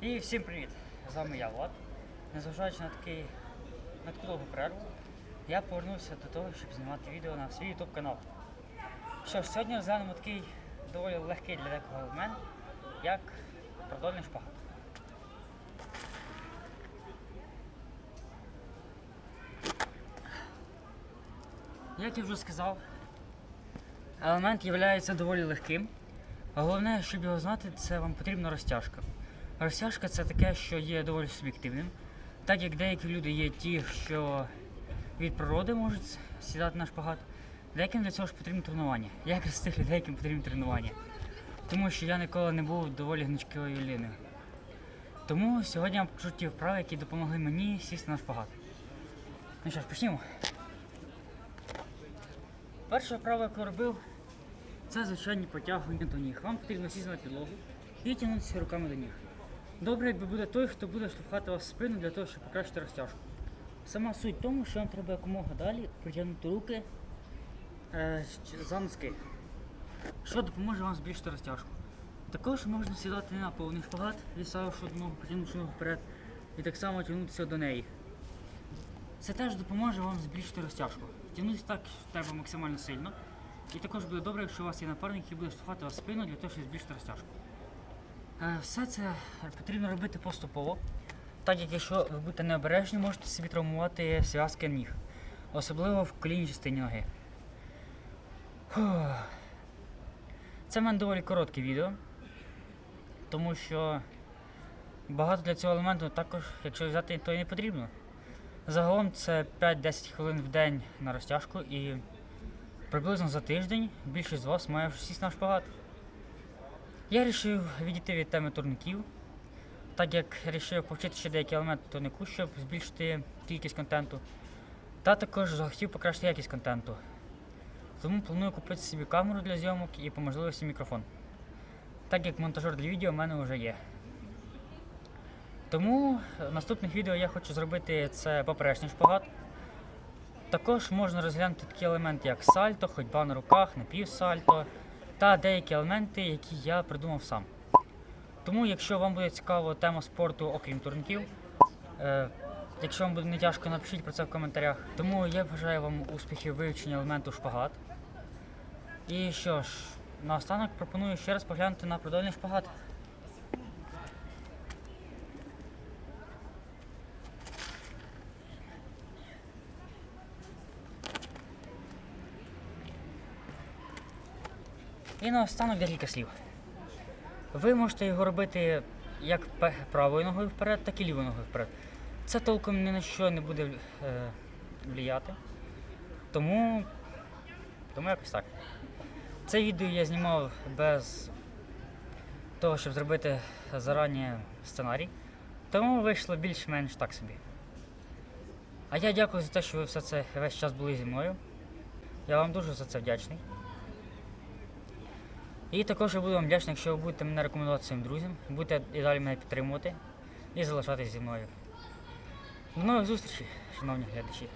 І всім привіт! З вами я, Влад. Незважаючи на такий на таку довгу перерву, я повернувся до того, щоб знімати відео на свій YouTube канал. Що ж, сьогодні розглянемо такий доволі легкий для декого елемент, як продольний шпагат. Як я вже сказав, елемент є доволі легким. Головне, щоб його знати, це вам потрібна розтяжка. Розтяжка це таке, що є доволі суб'єктивним. Так як деякі люди є ті, що від природи можуть сідати на шпагат, деяким для цього ж потрібно тренування. Я якраз з тих людей, яким потрібно тренування. Тому що я ніколи не був доволі гнучкою людиною. Тому сьогодні я покажу ті вправи, які допомогли мені сісти на шпагат. Ну що ж, почнімо. Перша вправа, яку робив, це звичайні потягування до ніг. Вам потрібно сісти на підлогу і тягнутися руками до ніг. Добре, якби буде той, хто буде штовхати вас в спину для того, щоб покращити розтяжку. Сама суть в тому, що вам треба якомога далі притягнути руки е, за носки, що допоможе вам збільшити розтяжку. Також можна сідати на повний шпагат, відставивши одну потягнувши ногу вперед, і так само тягнутися до неї. Це теж допоможе вам збільшити розтяжку. Тягнутися так треба максимально сильно. І також буде добре, якщо у вас є напарник, який буде штовхати вас в спину для того, щоб збільшити розтяжку. Е, Все це потрібно робити поступово, так як якщо ви будете необережні, можете собі травмувати зв'язки ніг, особливо в колінній частині ноги. Це в мене доволі коротке відео, тому що багато для цього елементу також, якщо взяти, то і не потрібно. Загалом це 5-10 хвилин в день на розтяжку і приблизно за тиждень більшість з вас має сісти на шпагат. Я вирішив відійти від теми турників, так як вирішив повчити ще деякі елементи турнику, щоб збільшити кількість контенту. Та також захотів покращити якість контенту. Тому планую купити собі камеру для зйомок і по можливості мікрофон. Так як монтажер для відео в мене вже є. Тому в наступних відео я хочу зробити це поперечний шпагат. Також можна розглянути такі елементи, як сальто, ходьба на руках, напівсальто та деякі елементи, які я придумав сам. Тому, якщо вам буде цікава тема спорту, окрім турників, е, якщо вам буде не тяжко, напишіть про це в коментарях. Тому я бажаю вам успіхів вивчення елементу шпагат. І що ж, наостанок пропоную ще раз поглянути на продольний шпагат. І наостанок декілька слів. Ви можете його робити як правою ногою вперед, так і лівою ногою вперед. Це толком ні на що не буде е, вліяти. Тому, тому якось так. Це відео я знімав без того, щоб зробити зарані сценарій. Тому вийшло більш-менш так собі. А я дякую за те, що ви все це весь час були зі мною. Я вам дуже за це вдячний. І також я буду вам вдячний, якщо ви будете мене рекомендувати своїм друзям, будете і далі мене підтримувати і залишатись зі мною. До нових зустрічей, шановні глядачі.